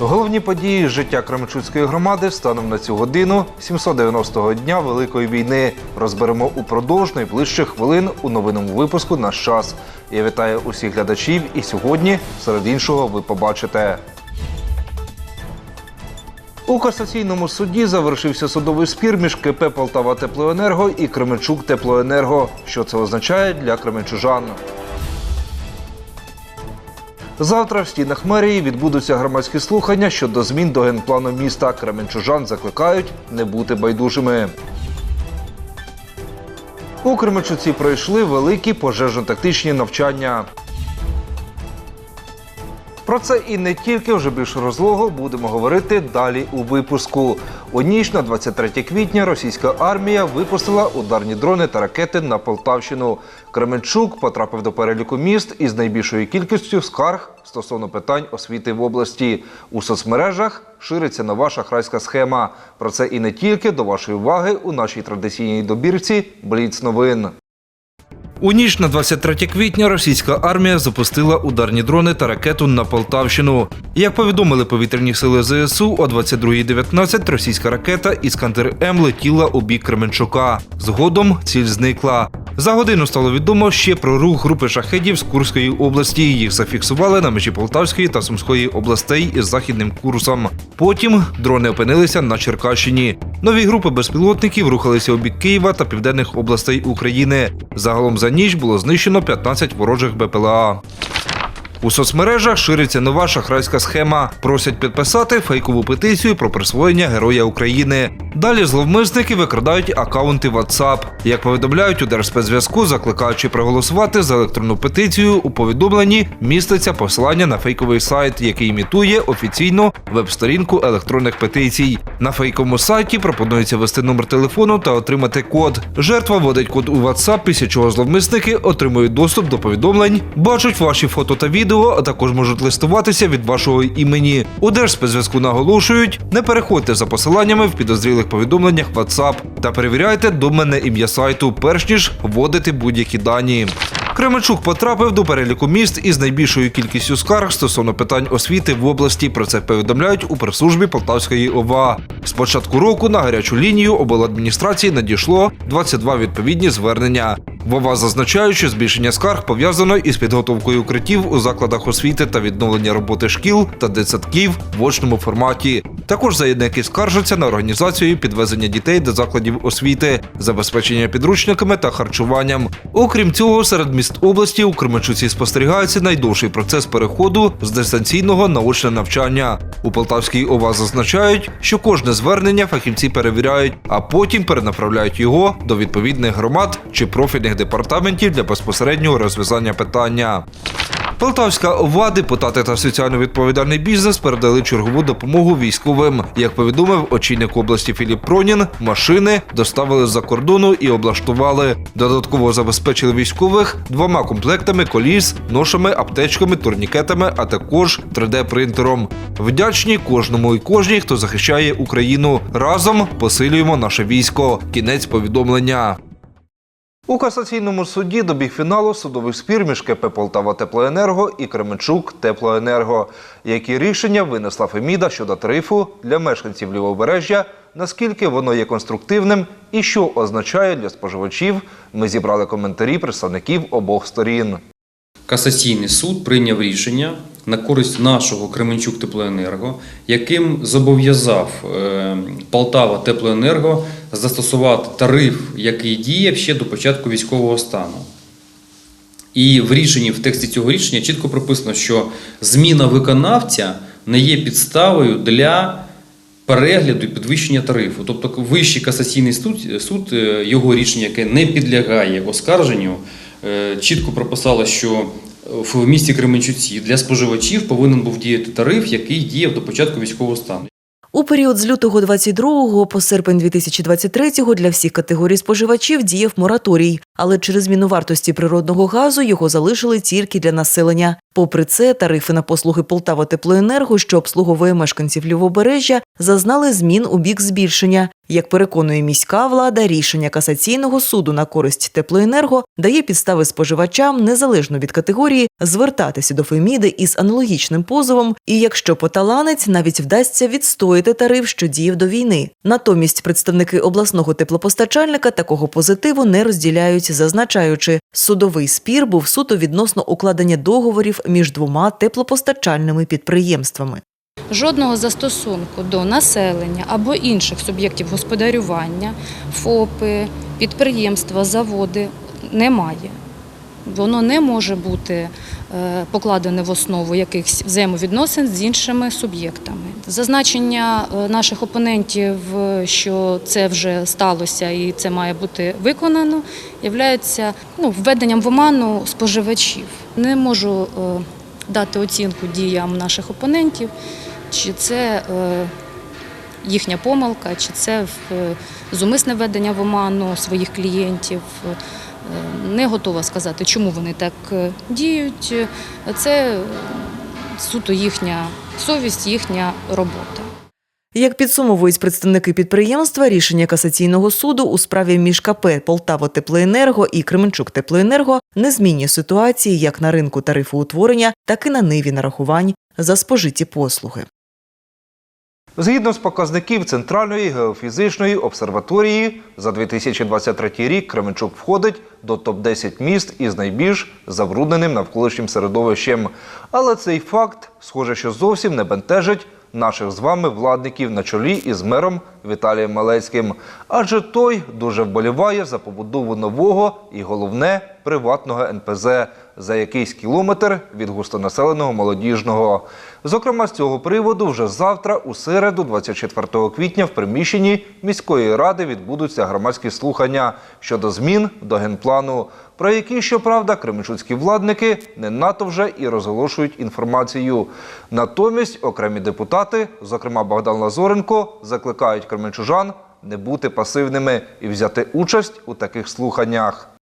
Головні події життя Кременчуцької громади станом на цю годину 790-го дня Великої війни. Розберемо упродовж найближчих хвилин у новинному випуску «Наш час». Я вітаю усіх глядачів і сьогодні, серед іншого, ви побачите. У касаційному суді завершився судовий спір між КП Полтава Теплоенерго і Кременчук Теплоенерго. Що це означає для кременчужан? Завтра в стінах мерії відбудуться громадські слухання щодо змін до генплану міста. Кременчужан закликають не бути байдужими. У Кременчуці пройшли великі пожежно-тактичні навчання. Про це і не тільки вже більш розлого будемо говорити далі у випуску. У ніч на 23 квітня російська армія випустила ударні дрони та ракети на Полтавщину. Кременчук потрапив до переліку міст із найбільшою кількістю скарг стосовно питань освіти в області. У соцмережах шириться нова шахрайська схема. Про це і не тільки до вашої уваги у нашій традиційній добірці Бліц новин. У ніч на 23 квітня російська армія запустила ударні дрони та ракету на Полтавщину. Як повідомили повітряні сили ЗСУ, о 22.19 російська ракета Іскандер М летіла у бік Кременчука. Згодом ціль зникла. За годину стало відомо ще про рух групи шахедів з Курської області. Їх зафіксували на межі Полтавської та Сумської областей із західним курсом. Потім дрони опинилися на Черкащині. Нові групи безпілотників рухалися у бік Києва та південних областей України. Загалом за ніч було знищено 15 ворожих БПЛА. У соцмережах шириться нова шахрайська схема. Просять підписати фейкову петицію про присвоєння Героя України. Далі зловмисники викрадають акаунти WhatsApp. Як повідомляють у Держспецзв'язку, закликаючи проголосувати за електронну петицію, у повідомленні міститься посилання на фейковий сайт, який імітує офіційну веб-сторінку електронних петицій. На фейковому сайті пропонується ввести номер телефону та отримати код. Жертва вводить код у WhatsApp, після чого зловмисники отримують доступ до повідомлень, бачать ваші фото та відео, а також можуть листуватися від вашого імені. У Держспецзв'язку наголошують, не переходьте за посиланнями в підозрілих повідомленнях WhatsApp та перевіряйте доменне ім'я сайту, перш ніж вводити будь-які дані. Кременчук потрапив до переліку міст із найбільшою кількістю скарг стосовно питань освіти в області. Про це повідомляють у прес-службі Полтавської ОВА. З початку року на гарячу лінію обладміністрації надійшло 22 відповідні звернення. В ОВА зазначають, що збільшення скарг пов'язано із підготовкою укриттів у закладах освіти та відновлення роботи шкіл та дитсадків в очному форматі. Також заявники скаржаться на організацію підвезення дітей до закладів освіти, забезпечення підручниками та харчуванням. Окрім цього, серед міст області у Кременчуці спостерігається найдовший процес переходу з дистанційного на очне навчання. У Полтавській ОВА зазначають, що кожне звернення фахівці перевіряють, а потім перенаправляють його до відповідних громад чи профільних департаментів для безпосереднього розв'язання питання. Полтавська ОВА, депутати та соціально відповідальний бізнес передали чергову допомогу військовим. Як повідомив очільник області Філіп Пронін, машини доставили з-за кордону і облаштували. Додатково забезпечили військових двома комплектами коліс, ношами, аптечками, турнікетами, а також 3D-принтером. Вдячні кожному і кожній, хто захищає Україну. Разом посилюємо наше військо. Кінець повідомлення. У касаційному суді добіг фіналу судовий спір між КП Полтава Теплоенерго і Кременчук Теплоенерго. Які рішення винесла Феміда щодо тарифу для мешканців лівобережжя, наскільки воно є конструктивним і що означає для споживачів, ми зібрали коментарі представників обох сторін. Касаційний суд прийняв рішення на користь нашого Кременчук Теплоенерго, яким зобов'язав е, Полтава Теплоенерго застосувати тариф, який діяв ще до початку військового стану. І в рішенні, в тексті цього рішення чітко прописано, що зміна виконавця не є підставою для перегляду і підвищення тарифу. Тобто Вищий касаційний суд, суд е, його рішення, яке не підлягає оскарженню, е, чітко прописало, що в місті Кременчуці для споживачів повинен був діяти тариф, який діяв до початку військового стану. У період з лютого 22 по серпень 2023 для всіх категорій споживачів діяв мораторій, але через зміну вартості природного газу його залишили тільки для населення. Попри це, тарифи на послуги Полтава Теплоенерго, що обслуговує мешканців Лівобережжя, зазнали змін у бік збільшення. Як переконує міська влада, рішення касаційного суду на користь теплоенерго дає підстави споживачам незалежно від категорії звертатися до Феміди із аналогічним позовом, і якщо поталанець навіть вдасться відстояти тариф, що діяв до війни. Натомість представники обласного теплопостачальника такого позитиву не розділяють, зазначаючи, судовий спір був суто відносно укладення договорів між двома теплопостачальними підприємствами. Жодного застосунку до населення або інших суб'єктів господарювання, ФОПи, підприємства, заводи немає. Воно не може бути е, покладене в основу якихось взаємовідносин з іншими суб'єктами. Зазначення е, наших опонентів, що це вже сталося і це має бути виконано, є ну, введенням в оману споживачів. Не можу е, дати оцінку діям наших опонентів, чи це е, їхня помилка, чи це е, зумисне введення в оману своїх клієнтів. Е, Не готова сказати, чому вони так діють. Це суто їхня совість, їхня робота. Як підсумовують представники підприємства, рішення касаційного суду у справі між КП Полтава Теплоенерго і Кременчук Теплоенерго не змінює ситуації як на ринку тарифоутворення, так і на ниві нарахувань за спожиті послуги. Згідно з показників Центральної геофізичної обсерваторії, за 2023 рік Кременчук входить до топ-10 міст із найбільш забрудненим навколишнім середовищем. Але цей факт, схоже, що зовсім не бентежить наших з вами владників на чолі із мером Віталієм Малецьким. Адже той дуже вболіває за побудову нового і головне приватного НПЗ за якийсь кілометр від густонаселеного молодіжного. Зокрема, з цього приводу вже завтра, у середу, 24 квітня, в приміщенні міської ради відбудуться громадські слухання щодо змін до генплану, про які, щоправда, кременчуцькі владники не надто вже і розголошують інформацію. Натомість окремі депутати, зокрема Богдан Лазоренко, закликають кременчужан не бути пасивними і взяти участь у таких слуханнях.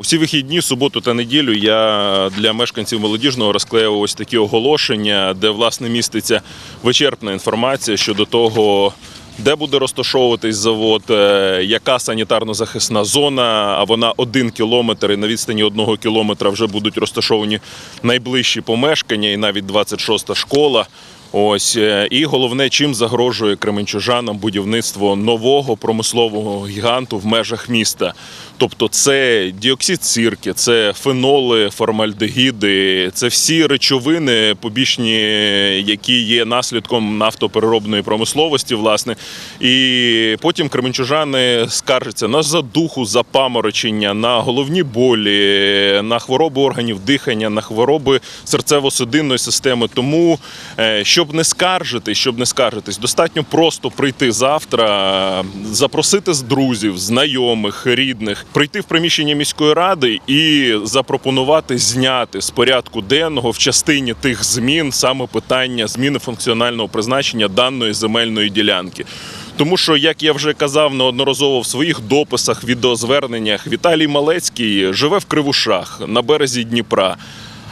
Усі вихідні, суботу та неділю я для мешканців молодіжного розклеював ось такі оголошення, де власне міститься вичерпна інформація щодо того, де буде розташовуватись завод, е, яка санітарно-захисна зона. А вона один кілометр і на відстані одного кілометра вже будуть розташовані найближчі помешкання, і навіть 26-та школа. Ось е, і головне, чим загрожує кременчужанам будівництво нового промислового гіганту в межах міста. Тобто, це діоксид сірки, це феноли, формальдегіди, це всі речовини побічні, які є наслідком нафтопереробної промисловості, власне. І потім кременчужани скаржаться на задуху, запаморочення, на головні болі, на хвороби органів дихання, на хвороби серцево-судинної системи. Тому, е, щоб не скаржити, щоб не скаржитись, достатньо просто прийти завтра, запросити з друзів, знайомих, рідних, прийти в приміщення міської ради і запропонувати зняти з порядку денного в частині тих змін саме питання зміни функціонального призначення даної земельної ділянки. Тому що, як я вже казав неодноразово в своїх дописах, відеозверненнях, Віталій Малецький живе в Кривушах на березі Дніпра.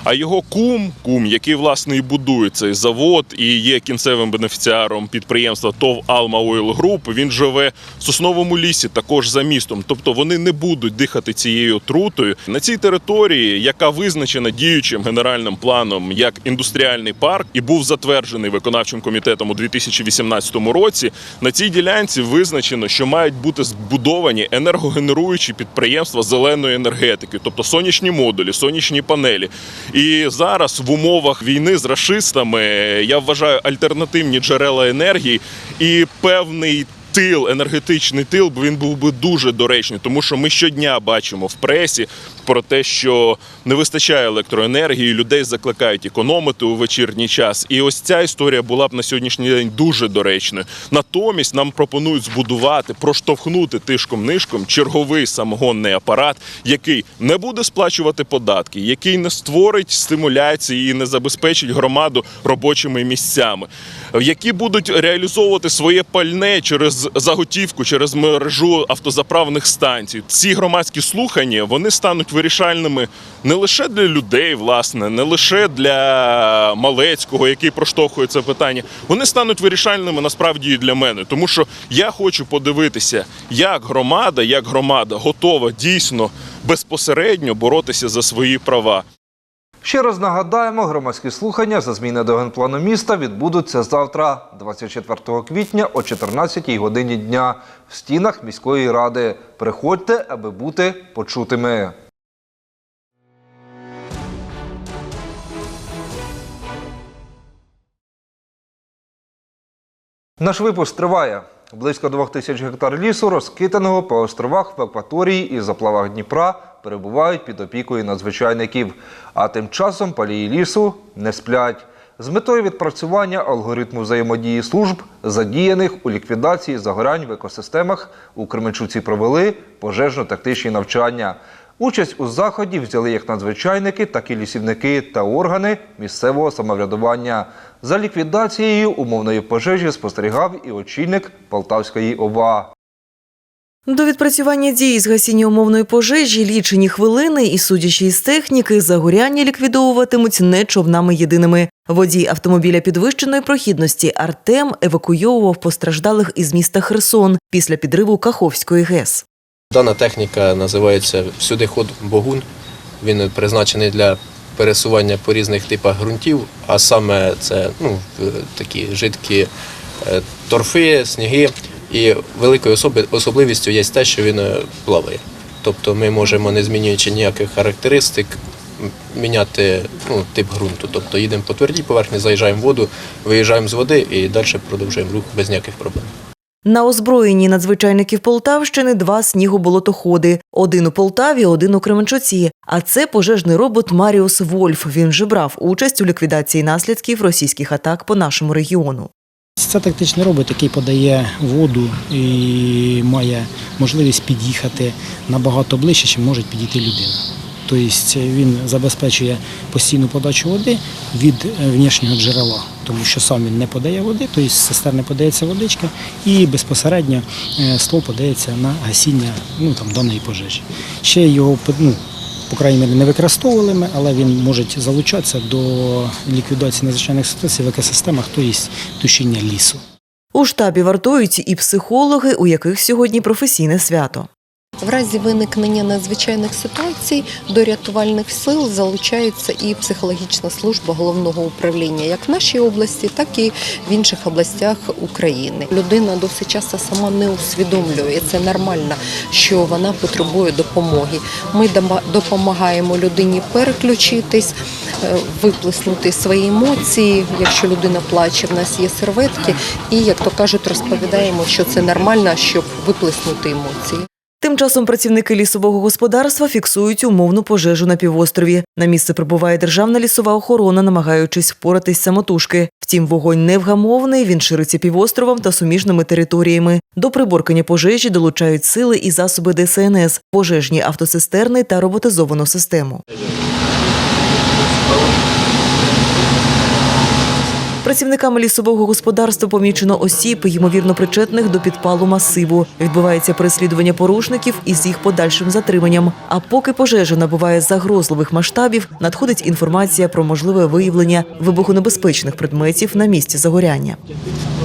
А його кум, кум, який власне і будує цей завод і є кінцевим бенефіціаром підприємства ТОВ Алма Ойл Груп, він живе в сосновому лісі, також за містом. Тобто вони не будуть дихати цією отрутою на цій території, яка визначена діючим генеральним планом як індустріальний парк, і був затверджений виконавчим комітетом у 2018 році. На цій ділянці визначено, що мають бути збудовані енергогенеруючі підприємства зеленої енергетики, тобто сонячні модулі, сонячні панелі. І зараз в умовах війни з расистами я вважаю альтернативні джерела енергії і певний. Тил, енергетичний тил, бо він був би дуже доречний, тому що ми щодня бачимо в пресі про те, що не вистачає електроенергії, людей закликають економити у вечірній час. І ось ця історія була б на сьогоднішній день дуже доречною. Натомість нам пропонують збудувати, проштовхнути тишком-нишком черговий самогонний апарат, який не буде сплачувати податки, який не створить стимуляції і не забезпечить громаду робочими місцями, які будуть реалізовувати своє пальне через заготівку, через мережу автозаправних станцій. Ці громадські слухання вони стануть вирішальними не лише для людей, власне, не лише для Малецького, який проштовхує це питання. Вони стануть вирішальними насправді і для мене, тому що я хочу подивитися, як громада, як громада готова дійсно безпосередньо боротися за свої права. Ще раз нагадаємо, громадські слухання за зміни до генплану міста відбудуться завтра, 24 квітня о 14 годині дня в стінах міської ради. Приходьте, аби бути почутими. Наш випуск триває. Близько двох тисяч гектар лісу, розкиданого по островах в акваторії і заплавах Дніпра, перебувають під опікою надзвичайників. А тим часом палії лісу не сплять. З метою відпрацювання алгоритму взаємодії служб, задіяних у ліквідації загорянь в екосистемах, у Кременчуці провели пожежно-тактичні навчання. Участь у заході взяли як надзвичайники, так і лісівники та органи місцевого самоврядування. За ліквідацією умовної пожежі спостерігав і очільник Полтавської ОВА. До відпрацювання дій з гасіння умовної пожежі лічені хвилини і, судячи із техніки, загоряння ліквідовуватимуть не човнами єдиними. Водій автомобіля підвищеної прохідності Артем евакуйовував постраждалих із міста Херсон після підриву Каховської ГЕС. Дана техніка називається всюди ход Богун. Він призначений для пересування по різних типах ґрунтів, а саме це ну, такі жидкі е, торфи, сніги. І великою особливістю є те, що він е, плаває. Тобто ми можемо, не змінюючи ніяких характеристик, міняти ну, тип ґрунту. Тобто їдемо по твердій поверхні, заїжджаємо в воду, виїжджаємо з води і далі продовжуємо рух без ніяких проблем. На озброєнні надзвичайників Полтавщини два снігоболотоходи. Один у Полтаві, один у Кременчуці. А це пожежний робот Маріус Вольф. Він вже брав участь у ліквідації наслідків російських атак по нашому регіону. Це тактичний робот, який подає воду і має можливість під'їхати набагато ближче, чим може підійти людина. Тобто він забезпечує постійну подачу води від е, внішнього джерела, тому що сам він не подає води, тобто з цистерни подається водичка, і безпосередньо е, ствол подається на гасіння ну, там, даної пожежі. Ще його ну, по крайній мірі не використовували ми, але він може залучатися до ліквідації надзвичайних ситуацій в екосистемах, тобто тушіння лісу. У штабі вартують і психологи, у яких сьогодні професійне свято. В разі виникнення надзвичайних ситуацій до рятувальних сил залучається і психологічна служба головного управління, як в нашій області, так і в інших областях України. Людина досить часто сама не усвідомлює, це нормально, що вона потребує допомоги. Ми допомагаємо людині переключитись, е, виплеснути свої емоції. Якщо людина плаче, в нас є серветки, і як то кажуть, розповідаємо, що це нормально, щоб виплеснути емоції. Тим часом працівники лісового господарства фіксують умовну пожежу на півострові. На місце прибуває державна лісова охорона, намагаючись впоратись самотужки. Втім, вогонь невгамовний, він шириться півостровом та суміжними територіями. До приборкання пожежі долучають сили і засоби ДСНС, пожежні автоцистерни та роботизовану систему. Працівниками лісового господарства помічено осіб, ймовірно причетних до підпалу масиву. Відбувається переслідування порушників із їх подальшим затриманням. А поки пожежа набуває загрозливих масштабів, надходить інформація про можливе виявлення вибухонебезпечних предметів на місці загоряння.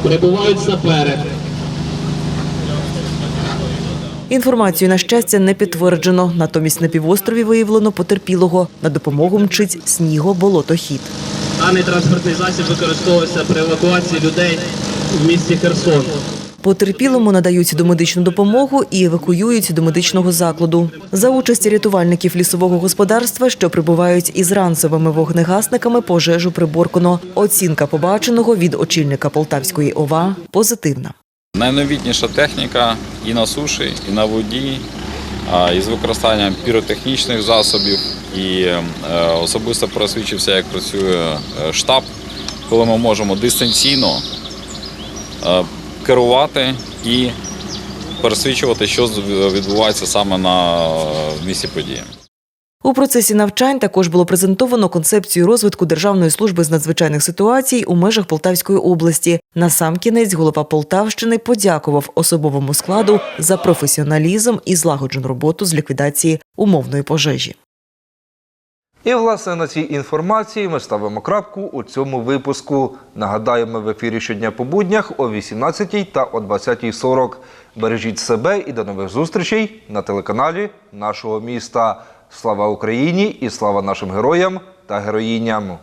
прибувають сапери. Інформацію на щастя не підтверджено. Натомість на півострові виявлено потерпілого. На допомогу мчить сніго-болотохід. Даний транспортний засіб використовується при евакуації людей в місті Херсон. Потерпілому надають домедичну допомогу і евакуюють до медичного закладу. За участі рятувальників лісового господарства, що прибувають із ранцевими вогнегасниками, пожежу приборкано. Оцінка побаченого від очільника Полтавської ОВА позитивна. Найновітніша техніка і на суші, і на воді, із використанням піротехнічних засобів. І е, особисто просвідчився, як працює е, штаб, коли ми можемо дистанційно е, керувати і пересвідчувати, що відбувається саме на місці події. У процесі навчань також було презентовано концепцію розвитку Державної служби з надзвичайних ситуацій у межах Полтавської області. Насамкінець голова Полтавщини подякував особовому складу за професіоналізм і злагоджену роботу з ліквідації умовної пожежі. І власне на цій інформації ми ставимо крапку у цьому випуску. Нагадаємо, в ефірі щодня по буднях о 18 та о 20.40. Бережіть себе і до нових зустрічей на телеканалі нашого міста. Слава Україні і слава нашим героям та героїням!